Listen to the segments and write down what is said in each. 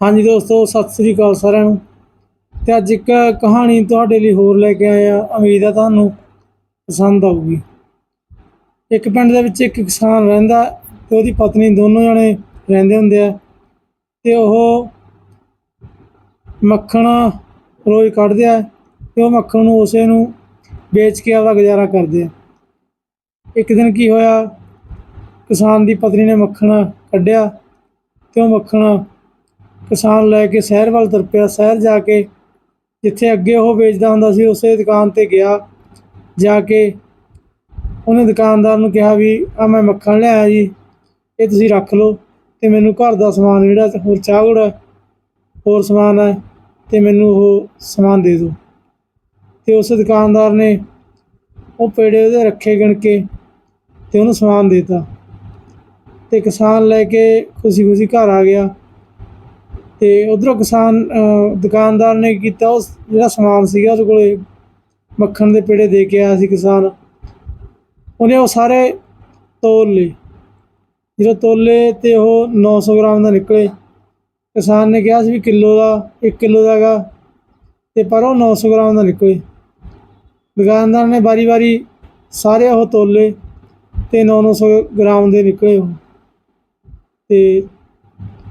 ਹਾਂਜੀ ਦੋਸਤੋ, ਸਤਿ ਸ੍ਰੀ ਅਕਾਲ ਸਾਰਿਆਂ ਨੂੰ। ਤੇ ਅੱਜ ਇੱਕ ਕਹਾਣੀ ਤੁਹਾਡੇ ਲਈ ਹੋਰ ਲੈ ਕੇ ਆਏ ਆ। ਉਮੀਦ ਹੈ ਤੁਹਾਨੂੰ ਪਸੰਦ ਆਊਗੀ। ਇੱਕ ਪਿੰਡ ਦੇ ਵਿੱਚ ਇੱਕ ਕਿਸਾਨ ਰਹਿੰਦਾ ਤੇ ਉਹਦੀ ਪਤਨੀ ਦੋਨੋਂ ਜਣੇ ਰਹਿੰਦੇ ਹੁੰਦੇ ਆ ਤੇ ਉਹ ਮੱਖਣ ਰੋਜ਼ ਕੱਢਦੇ ਆ ਤੇ ਉਹ ਮੱਖਣ ਨੂੰ ਉਸੇ ਨੂੰ ਵੇਚ ਕੇ ਆਪਦਾ ਗੁਜ਼ਾਰਾ ਕਰਦੇ ਆ। ਇੱਕ ਦਿਨ ਕੀ ਹੋਇਆ? ਕਿਸਾਨ ਦੀ ਪਤਨੀ ਨੇ ਮੱਖਣ ਕੱਢਿਆ ਤੇ ਉਹ ਮੱਖਣ ਕਿਸਾਨ ਲੈ ਕੇ ਸ਼ਹਿਰ ਵੱਲ ਤੁਰ ਸ਼ਹਿਰ ਜਾ ਕੇ ਜਿੱਥੇ ਅੱਗੇ ਉਹ ਵੇਚਦਾ ਹੁੰਦਾ ਸੀ ਉਸੇ ਦੁਕਾਨ ਤੇ ਗਿਆ। ਜਾ ਕੇ ਉਹਨੇ ਦੁਕਾਨਦਾਰ ਨੂੰ ਕਿਹਾ ਵੀ ਆ ਮੈਂ ਮੱਖਣ ਲਿਆਇਆ ਜੀ ਇਹ ਤੁਸੀਂ ਰੱਖ ਲਓ ਤੇ ਮੈਨੂੰ ਘਰ ਦਾ ਸਮਾਨ ਜਿਹੜਾ ਹੋਰ ਚਾਹ ਹੈ, ਹੋਰ ਸਮਾਨ ਹੈ ਤੇ ਮੈਨੂੰ ਉਹ ਸਮਾਨ ਦੇ ਦਿਓ। ਤੇ ਉਸ ਦੁਕਾਨਦਾਰ ਨੇ ਉਹ ਪੇੜੇ ਉਹਦੇ ਰੱਖੇ ਗਿਣ ਕੇ ਤੇ ਉਹਨੂੰ ਸਮਾਨ ਦੇਤਾ। ਤੇ ਕਿਸਾਨ ਲੈ ਕੇ ਖੁਸ਼ੀ ਖੁਸ਼ੀ ਘਰ ਆ ਗਿਆ। ਤੇ ਉਧਰੋਂ ਕਿਸਾਨ ਦੁਕਾਨਦਾਰ ਨੇ ਕੀਤਾ ਉਹ ਜਿਹੜਾ ਸਮਾਨ ਸੀਗਾ ਉਹਦੇ ਕੋਲੇ ਮੱਖਣ ਦੇ ਪੇੜੇ ਦੇ ਕੇ ਆਇਆ ਸੀ ਕਿਸਾਨ। ਉਹਨੇ ਉਹ ਸਾਰੇ ਤੋਲ ਲਏ ਜਦੋਂ ਤੋਲੇ ਤੇ ਉਹ 900 ਗ੍ਰਾਮ ਦਾ ਨਿਕਲੇ। ਕਿਸਾਨ ਨੇ ਕਿਹਾ ਸੀ ਵੀ ਕਿਲੋ ਦਾ 1 ਕਿਲੋ ਦਾ ਹੈਗਾ ਤੇ ਪਰ ਉਹ 900 ਗ੍ਰਾਮ ਦਾ ਨਿਕਲੇ। ਦੁਕਾਨਦਾਰ ਨੇ ਵਾਰੀ-ਵਾਰੀ ਸਾਰੇ ਉਹ ਤੋਲੇ ਤੇ 900 ਗ੍ਰਾਮ ਦੇ ਨਿਕਲੇ ਉਹ। ਤੇ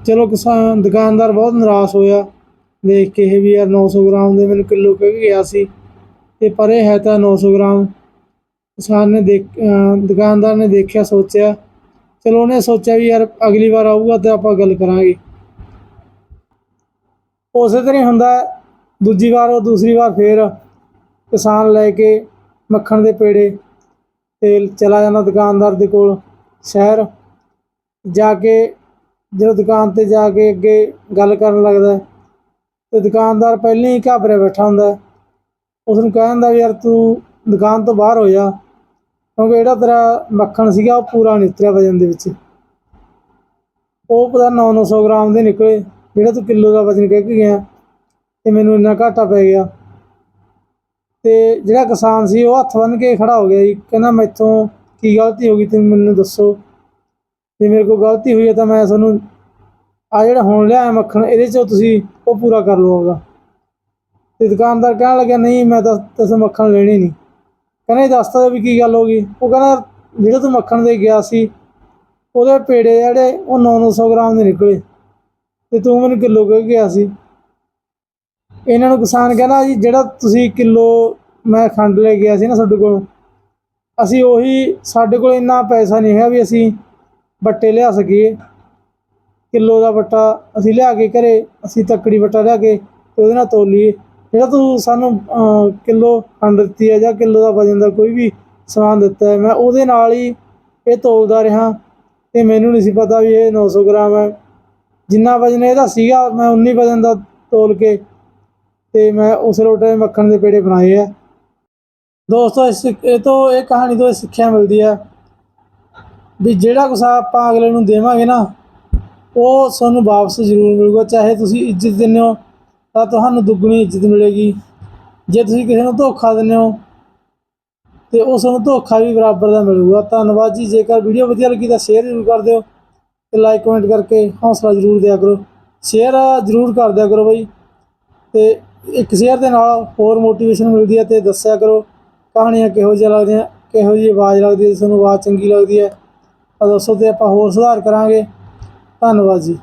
ਚਲੋ ਕਿਸਾਨ ਦੁਕਾਨਦਾਰ ਬਹੁਤ ਨਿਰਾਸ਼ ਹੋਇਆ। ਦੇਖ ਕੇ ਇਹ ਵੀ ਯਾਰ 900 ਗ੍ਰਾਮ ਦੇ ਮੈਨੂੰ ਕਿਲੋ ਕਹਿ ਕੇ ਗਿਆ ਸੀ। ਤੇ ਪਰ ਇਹ ਹੈ ਤਾਂ 900 ਗ੍ਰਾਮ। ਕਿਸਾਨ ਨੇ ਦੇਖ ਦੁਕਾਨਦਾਰ ਨੇ ਦੇਖਿਆ, ਸੋਚਿਆ। ਚਲੋ ਉਹਨੇ ਸੋਚਿਆ ਵੀ ਯਾਰ ਅਗਲੀ ਵਾਰ ਆਊਗਾ ਤੇ ਆਪਾਂ ਗੱਲ ਕਰਾਂਗੇ। ਉਸੇ ਤਰ੍ਹਾਂ ਹੀ ਹੁੰਦਾ ਦੂਜੀ ਵਾਰ ਉਹ ਦੂਸਰੀ ਵਾਰ ਫੇਰ ਕਿਸਾਨ ਲੈ ਕੇ ਮੱਖਣ ਦੇ ਪੇੜੇ ਤੇ ਚਲਾ ਜਾਂਦਾ ਦੁਕਾਨਦਾਰ ਦੇ ਕੋਲ ਸ਼ਹਿਰ। ਜਾ ਕੇ ਜਦੋਂ ਦੁਕਾਨ ਤੇ ਜਾ ਕੇ ਅੱਗੇ ਗੱਲ ਕਰਨ ਲੱਗਦਾ ਹੈ, ਤੇ ਦੁਕਾਨਦਾਰ ਪਹਿਲਾਂ ਹੀ ਘਾਬਰਿਆ ਬੈਠਾ ਹੁੰਦਾ ਹੈ। ਉਸ ਨੂੰ ਕਹਿੰਦਾ ਵੀ ਯਾਰ ਤੂੰ ਦੁਕਾਨ ਤੋਂ ਬਾਹਰ ਹੋ ਜਾ ਕਿਉਂਕਿ ਜਿਹੜਾ ਤੇਰਾ ਮੱਖਣ ਸੀਗਾ ਉਹ ਪੂਰਾ ਨਹੀਂ ਉਤਰਿਆ ਵਜਨ ਦੇ ਵਿੱਚ। ਉਹ ਪਤਾ 9-900 ਗ੍ਰਾਮ ਦੇ ਨਿਕਲੇ ਜਿਹੜਾ ਤੂੰ ਕਿਲੋ ਦਾ ਵਜਨ ਕਹਿ ਕੇ ਗਿਆ ਤੇ ਮੈਨੂੰ ਇੰਨਾ ਘਾਟਾ ਪੈ ਗਿਆ। ਤੇ ਜਿਹੜਾ ਕਿਸਾਨ ਸੀ ਉਹ ਹੱਥ ਬੰਨ੍ਹ ਕੇ ਖੜਾ ਹੋ ਗਿਆ ਜੀ ਕਹਿੰਦਾ ਮੈਥੋਂ ਕੀ ਗਲਤੀ ਹੋ ਗਈ ਤੁਸੀਂ ਮੈਨੂੰ ਦੱਸੋ। ਜੇ ਮੇਰੇ ਕੋਲ ਗਲਤੀ ਹੋਈ ਹੈ ਤਾਂ ਮੈਂ ਤੁਹਾਨੂੰ ਆ ਜਿਹੜਾ ਹੁਣ ਲਿਆਇਆ ਮੱਖਣ, ਇਹਦੇ ਚੋਂ ਤੁਸੀਂ ਉਹ ਪੂਰਾ ਕਰ ਲਓ ਆਪਦਾ। ਤੇ ਦੁਕਾਨਦਾਰ ਕਹਿਣ ਲੱਗਿਆ, ਨਹੀਂ, ਮੈਂ ਤਾਂ ਤੁਸੀਂ ਮੱਖਣ ਲੈਣੀ ਨਹੀਂ। ਕਹਿੰਦਾ, ਇਹ ਦੱਸ ਵੀ ਕੀ ਗੱਲ ਹੋ ਗਈ। ਉਹ ਕਹਿੰਦਾ, ਜਿਹੜਾ ਤੂੰ ਮੱਖਣ ਦੇ ਗਿਆ ਸੀ, ਉਹਦੇ ਪੇੜੇ ਜਿਹੜੇ, ਉਹ 900 ਗ੍ਰਾਮ ਦੇ ਨਿਕਲੇ। ਤੇ ਤੂੰ ਮੈਨੂੰ ਕਿਲੋ ਕਹਿ ਗਿਆ ਸੀ। ਇਹਨਾਂ ਨੂੰ ਕਿਸਾਨ ਕਹਿੰਦਾ, ਜੀ, ਜਿਹੜਾ ਤੁਸੀਂ ਕਿਲੋ ਮੈਂ ਖੰਡ ਲੈ ਗਿਆ ਸੀ ਨਾ ਤੁਹਾਡੇ ਕੋਲ, ਅਸੀਂ ਉਹੀ, ਸਾਡੇ ਕੋਲ ਇੰਨਾ ਪੈਸਾ ਨਹੀਂ ਹੈ ਵੀ ਅਸੀਂ ਬੱਟੇ ਲਿਆ ਸਕੀਏ। ਕਿਲੋ ਦਾ ਬੱਟਾ ਅਸੀਂ ਲਿਆ ਕੇ ਘਰੇ ਅਸੀਂ ਤੱਕੜੀ ਬੱਟਾ ਲਿਆ ਕੇ ਉਹਦੇ ਨਾਲ ਤੋਲੀਏ ਜਿਹੜਾ ਤੂੰ ਸਾਨੂੰ ਅਹ, ਕਿਲੋ ਖੰਡ ਦਿੱਤੀ ਹੈ ਜਾਂ ਕਿਲੋ ਦਾ ਵਜਨ ਦਾ ਕੋਈ ਵੀ ਸਮਾਨ ਦਿੱਤਾ ਹੈ ਮੈਂ ਉਹਦੇ ਨਾਲ ਹੀ ਇਹ ਤੋਲਦਾ ਰਿਹਾ। ਤੇ ਮੈਨੂੰ ਨਹੀਂ ਸੀ ਪਤਾ ਵੀ ਇਹ 900 ਗ੍ਰਾਮ ਹੈ। ਜਿੰਨਾ ਵਜਨ ਇਹਦਾ ਸੀਗਾ ਮੈਂ ਉਨੀ ਵਜਨ ਦਾ ਤੋਲ ਕੇ ਤੇ ਮੈਂ ਉਸ ਰੋਟੇ ਮੱਖਣ ਦੇ ਪੇੜੇ ਬਣਾਏ ਆ ਦੋਸਤੋ ਇਸ ਇਹ ਤੋਂ ਇਹ ਕਹਾਣੀ ਤੋਂ ਇਹ ਸਿੱਖਿਆ ਮਿਲਦੀ ਹੈ। ਵੀ ਜਿਹੜਾ ਕੁਛ ਆਪਾਂ ਅਗਲੇ ਨੂੰ ਦੇਵਾਂਗੇ ਨਾ, ਉਹ ਤੁਹਾਨੂੰ ਵਾਪਸ ਜ਼ਰੂਰ ਮਿਲੂਗਾ। ਚਾਹੇ ਤੁਸੀਂ ਇੱਜ਼ਤ ਦਿੰਦੇ ਹੋ, ਤਾਂ ਤੁਹਾਨੂੰ ਦੁੱਗਣੀ ਇੱਜ਼ਤ ਮਿਲੇਗੀ। ਜੇ ਤੁਸੀਂ ਕਿਸੇ ਨੂੰ ਧੋਖਾ ਦਿੰਦੇ ਹੋ, ਤੇ ਉਸ ਨੂੰ ਧੋਖਾ ਵੀ ਬਰਾਬਰ ਦਾ ਮਿਲੂਗਾ। ਧੰਨਵਾਦ ਜੀ। ਜੇਕਰ ਵੀਡੀਓ ਵਧੀਆ ਲੱਗੀ ਤਾਂ ਸ਼ੇਅਰ ਜ਼ਰੂਰ ਕਰ ਦਿਓ ਤੇ ਲਾਈਕ ਕਮੈਂਟ ਕਰਕੇ ਹੌਸਲਾ ਜ਼ਰੂਰ ਦਿਆ ਕਰੋ। ਸ਼ੇਅਰ ਜ਼ਰੂਰ ਕਰ ਦਿਆ ਕਰੋ ਬਈ। ਤੇ ਇੱਕ ਸ਼ੇਅਰ ਦੇ ਨਾਲ ਹੋਰ ਮੋਟੀਵੇਸ਼ਨ ਮਿਲਦੀ ਹੈ ਤੇ ਦੱਸਿਆ ਕਰੋ। ਕਹਾਣੀਆਂ ਕਿਹੋ ਜਿਹੀਆਂ ਲੱਗਦੀਆਂ, ਕਿਹੋ ਜਿਹੀ ਆਵਾਜ਼ ਲੱਗਦੀ ਹੈ, ਜੇ ਤੁਹਾਨੂੰ ਆਵਾਜ਼ ਚੰਗੀ ਲੱਗਦੀ ਹੈ। ਤਾਂ ਦੱਸੋ ਤੇ ਆਪਾਂ ਹੋਰ ਸੁਧਾਰ ਕਰਾਂਗੇ ਧੰਨਵਾਦ ਜੀ।